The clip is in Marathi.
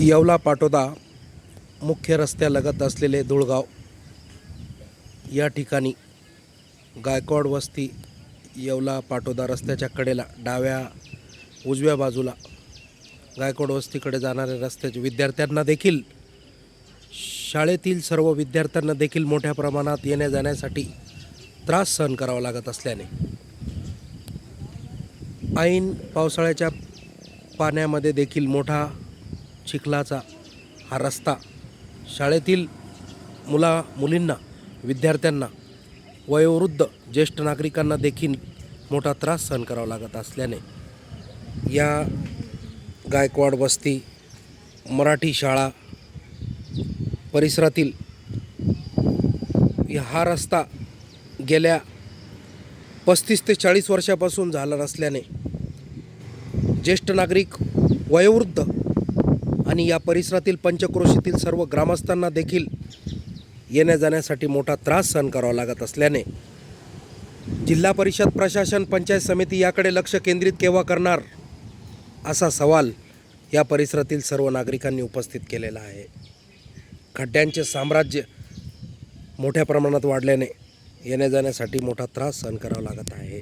येवला पाटोदा मुख्य रस्त्यालगत असलेले धुळगाव या ठिकाणी गायकवाड वस्ती येवला पाटोदा रस्त्याच्या कडेला डाव्या उजव्या बाजूला गायकवाड वस्तीकडे जाणाऱ्या रस्त्याचे विद्यार्थ्यांना देखील शाळेतील सर्व विद्यार्थ्यांना देखील मोठ्या प्रमाणात येण्या जाण्यासाठी त्रास सहन करावा लागत असल्याने ऐन पावसाळ्याच्या पाण्यामध्ये देखील मोठा चिखलाचा हा रस्ता शाळेतील मुला मुलींना विद्यार्थ्यांना वयोवृद्ध ज्येष्ठ नागरिकांना देखील मोठा त्रास सहन करावा लागत असल्याने या गायकवाड वस्ती मराठी शाळा परिसरातील हा रस्ता गेल्या पस्तीस ते चाळीस वर्षापासून झाला नसल्याने ज्येष्ठ नागरिक वयोवृद्ध आणि या परिसरातील पंचक्रोशीतील सर्व ग्रामस्थांना देखील येण्या जाण्यासाठी मोठा त्रास सहन करावा लागत असल्याने जिल्हा परिषद प्रशासन पंचायत समिती याकडे लक्ष केंद्रित केव्हा करणार असा सवाल या परिसरातील सर्व नागरिकांनी उपस्थित केलेला आहे. खड्ड्यांचे साम्राज्य मोठ्या प्रमाणात वाढल्याने येण्या जाण्यासाठी मोठा त्रास सहन करावा लागत आहे.